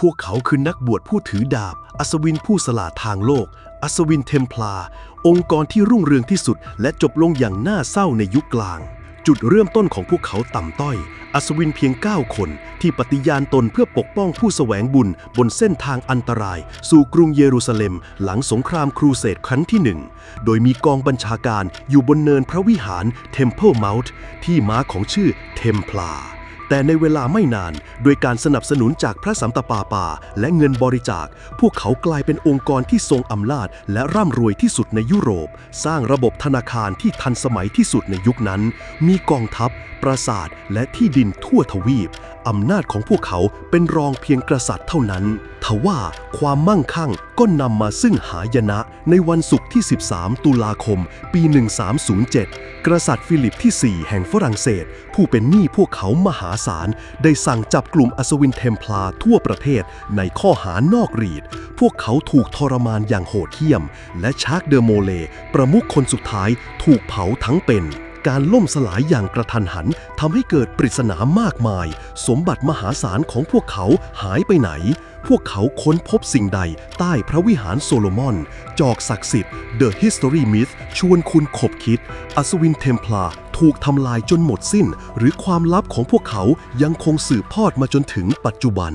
พวกเขาคือนักบวชผู้ถือดาบ อัศวินผู้สละทางโลก อัศวินเทมพลา องค์กรที่รุ่งเรืองที่สุด และจบลงอย่างน่าเศร้าในยุคกลาง จุดเริ่มต้นของพวกเขาต่ำต้อย อัศวินเพียง 9 คน ที่ปฏิญาณตนเพื่อปกป้องผู้แสวงบุญ บนเส้นทางอันตราย สู่กรุงเยรูซาเล็ม หลังสงครามครูเสดครั้งที่หนึ่งโดยมีกองบัญชาการอยู่บนเนินพระวิหาร Temple Mount ที่ม้าของชื่อเทมพลา แต่ในเวลาไม่นาน โดยการสนับสนุนจากพระสัมตปาปา และเงินบริจาค พวกเขากลายเป็นองค์กรที่ทรงอำนาจ และร่ำรวยที่สุดในยุโรป สร้างระบบธนาคารที่ทันสมัยที่สุดในยุคนั้น มีกองทัพ ปราสาท และที่ดินทั่วทวีป อำนาจของพวกเขาเป็นรองเพียงกษัตริย์เท่านั้น ทว่าความมั่งคั่งก็นำมาซึ่งหายนะในวันศุกร์ที่ 13 ตุลาคม ปี 1307 กษัตริย์ฟิลิปที่ 4 แห่งฝรั่งเศส ผู้เป็นหนี้พวกเขามหาศาล ได้สั่งจับกลุ่มอัศวินเทมพลาทั่วประเทศในข้อหานอกรีด พวกเขาถูกทรมานอย่างโหดเหี้ยม และชาร์กเดอโมเล ประมุขคนสุดท้ายถูกเผาทั้งเป็นการล่มสลายอย่างกระทันหันทำให้เกิดปริศนามากมาย สมบัติมหาศาลของพวกเขาหายไปไหน พวกเขาค้นพบสิ่งใดใต้พระวิหารโซโลมอน จอกศักดิ์สิทธิ์ The History Myth ชวนคุณขบคิด อัศวินเทมพลา ถูกทำลายจนหมดสิ้น หรือความลับของพวกเขายังคงสืบทอดมาจนถึงปัจจุบัน